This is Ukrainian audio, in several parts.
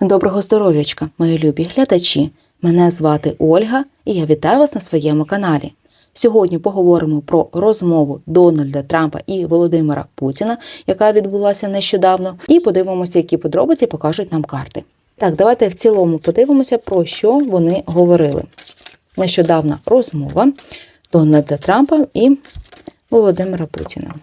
Доброго здоров'ячка, мої любі глядачі! Мене звати Ольга і я вітаю вас на своєму каналі. Сьогодні поговоримо про розмову Дональда Трампа і Володимира Путіна, яка відбулася нещодавно, і подивимося, які подробиці покажуть нам карти. Так, давайте в цілому подивимося, про що вони говорили. Нещодавна розмова Дональда Трампа і Володимира Путіна.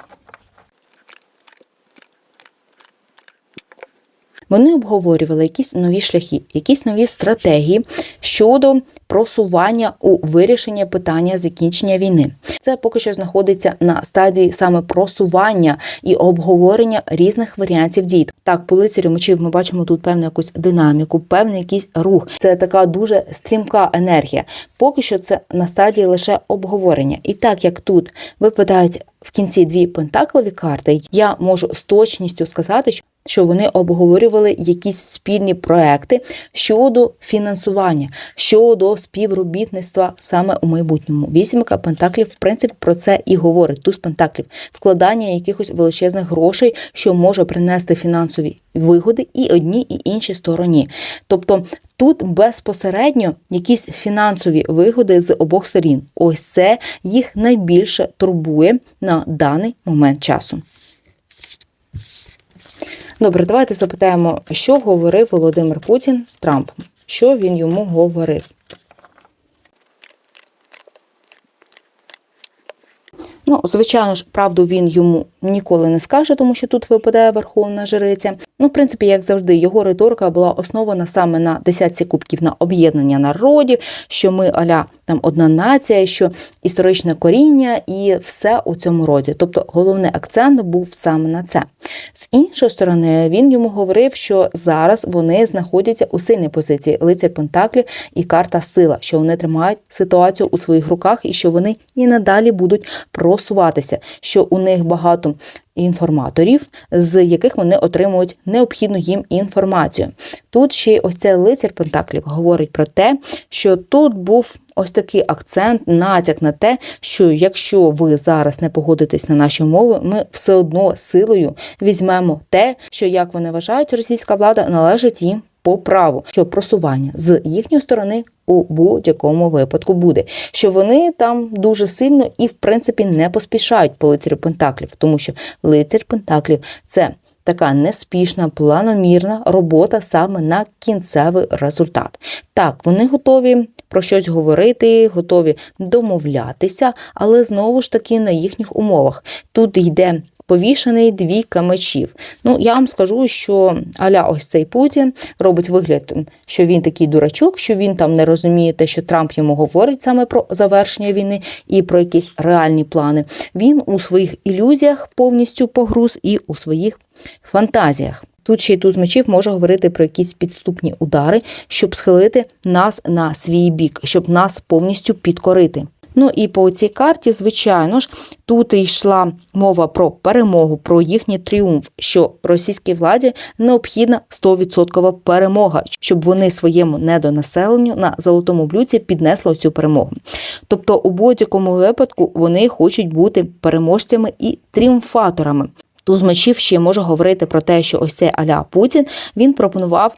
Вони обговорювали якісь нові шляхи, якісь нові стратегії щодо просування у вирішення питання закінчення війни. Це поки що знаходиться на стадії саме просування і обговорення різних варіантів дій. Так, по лицарю мечів ми бачимо тут певну якусь динаміку, певний якийсь рух. Це така дуже стрімка енергія. Поки що це на стадії лише обговорення. І так як тут випадають в кінці дві пентаклові карти, я можу з точністю сказати, що що вони обговорювали якісь спільні проекти щодо фінансування, щодо співробітництва саме у майбутньому. Вісімка пентаклів, в принципі, про це і говорить. Туз пентаклів, вкладання якихось величезних грошей, що може принести фінансові вигоди і одній, і іншій стороні. Тобто тут безпосередньо якісь фінансові вигоди з обох сторін. Ось це їх найбільше турбує на даний момент часу. Добре, давайте запитаємо, що говорив Володимир Путін Трамп. Що він йому говорив? Ну, звичайно ж, правду він йому ніколи не скаже, тому що тут випадає верховна жриця. Ну, в принципі, як завжди, його риторика була основана саме на десятці кубків на об'єднання народів, що ми аля там одна нація, що історичне коріння і все у цьому роді. Тобто головний акцент був саме на це. З іншої сторони, він йому говорив, що зараз вони знаходяться у сильній позиції лицар Пентаклів і карта сила, що вони тримають ситуацію у своїх руках і що вони і надалі будуть просуватися, що у них багато інформаторів, з яких вони отримують необхідну їм інформацію. Тут ще й ось цей лицар Пентаклів говорить про те, що тут був ось такий акцент, натяк на те, що якщо ви зараз не погодитесь на наші умови, ми все одно силою візьмемо те, що як вони вважають, російська влада належить їм. По праву, що просування з їхньої сторони у будь-якому випадку буде, що вони там дуже сильно і в принципі не поспішають по лицарю Пентаклів, тому що лицар Пентаклів це така неспішна, планомірна робота саме на кінцевий результат. Так, вони готові про щось говорити, готові домовлятися, але знову ж таки на їхніх умовах. Тут йде повішений двійка мечів. Ну, я вам скажу, що аля ось цей Путін робить вигляд, що він такий дурачок, що він там не розуміє те, що Трамп йому говорить саме про завершення війни і про якісь реальні плани. Він у своїх ілюзіях повністю погруз і у своїх фантазіях. Тут ще й тут з мечів може говорити про якісь підступні удари, щоб схилити нас на свій бік, щоб нас повністю підкорити. Ну і по цій карті, звичайно ж, тут йшла мова про перемогу, про їхній тріумф, що російській владі необхідна 100% перемога, щоб вони своєму недонаселенню на золотому блюці піднесли цю перемогу. Тобто, у будь-якому випадку вони хочуть бути переможцями і тріумфаторами. Туз мечів ще може говорити про те, що ось цей Аля Путін він пропонував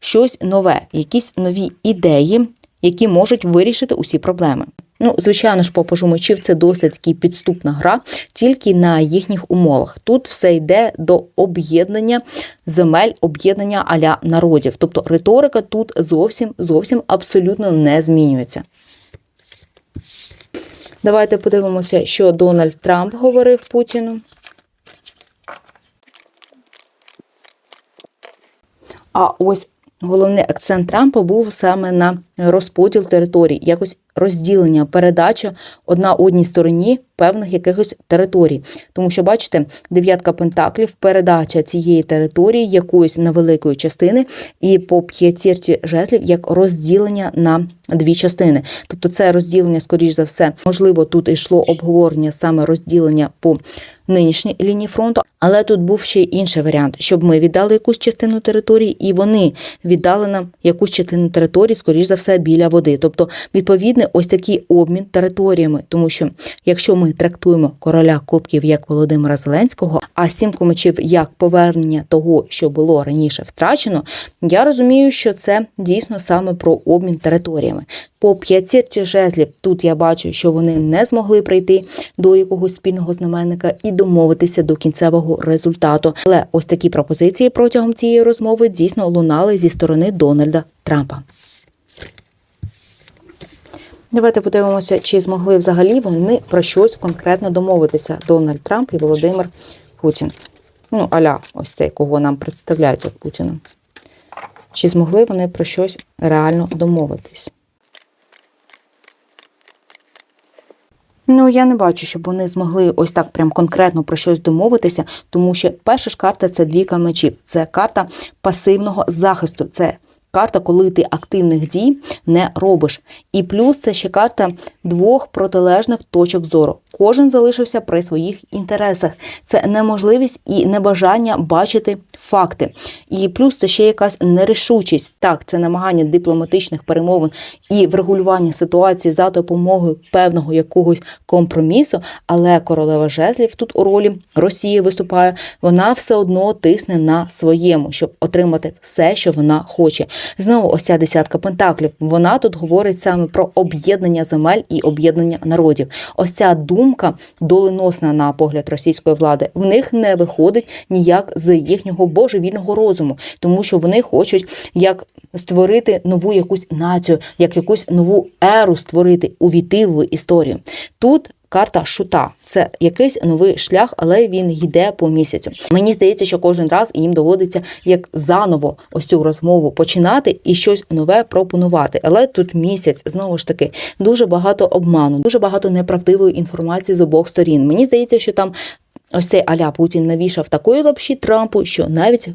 щось нове, якісь нові ідеї, які можуть вирішити усі проблеми. Ну, звичайно ж, по пажу мечів це досить таки підступна гра, тільки на їхніх умовах. Тут все йде до об'єднання земель, об'єднання аля народів. Тобто риторика тут зовсім зовсім абсолютно не змінюється. Давайте подивимося, що Дональд Трамп говорив Путіну. А ось головний акцент Трампа був саме на розподіл територій, якось розділення, передача одна одній стороні певних якихось територій. Тому що, бачите, дев'ятка пентаклів, передача цієї території якоїсь невеликої частини, і по п'ятірці жезлів як розділення на дві частини. Тобто, це розділення, скоріш за все, можливо, тут йшло обговорення саме розділення по нинішній лінії фронту, але тут був ще інший варіант, щоб ми віддали якусь частину території, і вони віддали нам якусь частину території, скоріш за все, біля води. Тобто, відповідно, ось такий обмін територіями, тому що якщо ми трактуємо короля кубків як Володимира Зеленського, а сімку мечів як повернення того, що було раніше втрачено, я розумію, що це дійсно саме про обмін територіями. По п'ятірці жезлів тут я бачу, що вони не змогли прийти до якогось спільного знаменника і домовитися до кінцевого результату. Але ось такі пропозиції протягом цієї розмови дійсно лунали зі сторони Дональда Трампа. Давайте подивимося, чи змогли взагалі вони про щось конкретно домовитися Дональд Трамп і Володимир Путін. Ну, аля, ось цей, кого нам представляють як Путіном. Чи змогли вони про щось реально домовитись? Ну, я не бачу, щоб вони змогли ось так прям конкретно про щось домовитися, тому що перша ж карта це двійка мечів. Це карта пасивного захисту. Це карта, коли ти активних дій не робиш. І плюс це ще карта двох протилежних точок зору. Кожен залишився при своїх інтересах. Це неможливість і небажання бачити факти. І плюс це ще якась нерішучість. Так, це намагання дипломатичних перемовин і врегулювання ситуації за допомогою певного якогось компромісу. Але королева жезлів тут у ролі Росії виступає. Вона все одно тисне на своєму, щоб отримати все, що вона хоче. Знову ось ця десятка пентаклів. Вона тут говорить саме про об'єднання земель і об'єднання народів. Ось ця думка доленосна на погляд російської влади. В них не виходить ніяк з їхнього божевільного розуму, тому що вони хочуть як створити нову якусь націю, як якусь нову еру створити, увійти в історію. Тут карта шута. Це якийсь новий шлях, але він йде по місяцю. Мені здається, що кожен раз їм доводиться як заново ось цю розмову починати і щось нове пропонувати. Але тут місяць знову ж таки дуже багато обману, дуже багато неправдивої інформації з обох сторін. Мені здається, що там ось цей Аля Путін навішав такої лапші Трампу, що навіть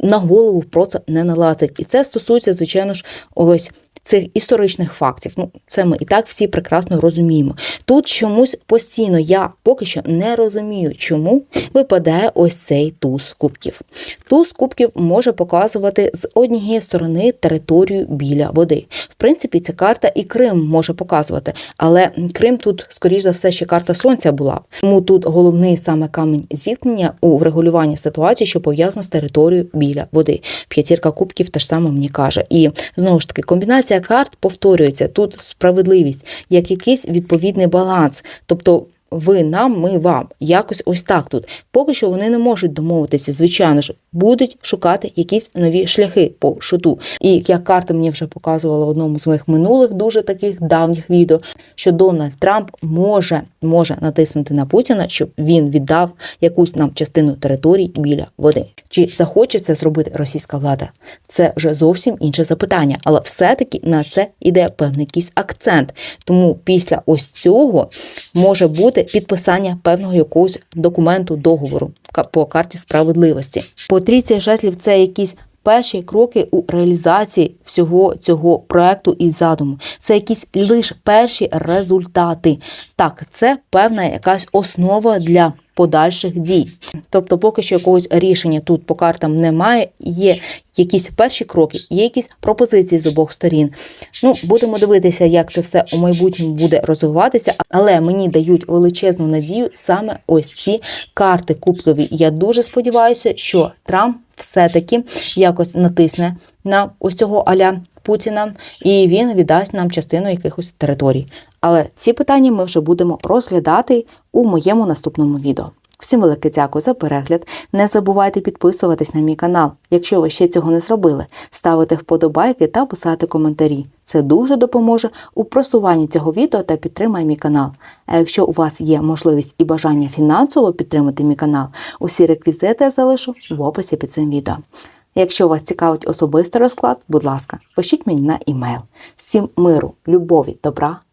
на голову про це не налазить. І це стосується, звичайно ж, ось цих історичних фактів. Ну, це ми і так всі прекрасно розуміємо. Тут чомусь постійно я поки що не розумію, чому випадає ось цей туз кубків. Туз кубків може показувати з однієї сторони територію біля води. В принципі, ця карта і Крим може показувати, але Крим тут, скоріш за все, ще карта сонця була. Тому тут головний саме камінь зіткнення у врегулюванні ситуації, що пов'язана з територією біля води. П'ятірка кубків теж саме мені каже. І знову ж таки, комбінація карт повторюється тут справедливість, як якийсь відповідний баланс. Тобто. Ви нам, ми вам. Якось ось так тут. Поки що вони не можуть домовитися, звичайно ж, будуть шукати якісь нові шляхи по шуту. І як карта мені вже показувала в одному з моїх минулих дуже таких давніх відео, що Дональд Трамп може, може натиснути на Путіна, щоб він віддав якусь нам частину територій біля води. Чи захоче це зробити російська влада? Це вже зовсім інше запитання, але все-таки на це іде певний якийсь акцент. Тому після ось цього може бути підписання певного якогось документу договору по карті справедливості. По трійці жезлів це якісь. Перші кроки у реалізації всього цього проекту і задуму. Це якісь лише перші результати. Так, це певна якась основа для подальших дій. Тобто, поки що якогось рішення тут по картам немає, є якісь перші кроки, є якісь пропозиції з обох сторін. Ну, будемо дивитися, як це все у майбутньому буде розвиватися, але мені дають величезну надію саме ось ці карти кубкові. Я дуже сподіваюся, що Трамп все-таки якось натисне на ось цього аля Путіна, і він віддасть нам частину якихось територій. Але ці питання ми вже будемо розглядати у моєму наступному відео. Всім велике дякую за перегляд. Не забувайте підписуватись на мій канал, якщо ви ще цього не зробили, ставити вподобайки та писати коментарі. Це дуже допоможе у просуванні цього відео та підтримає мій канал. А якщо у вас є можливість і бажання фінансово підтримати мій канал, усі реквізити я залишу в описі під цим відео. Якщо вас цікавить особистий розклад, будь ласка, пишіть мені на імейл. Всім миру, любові, добра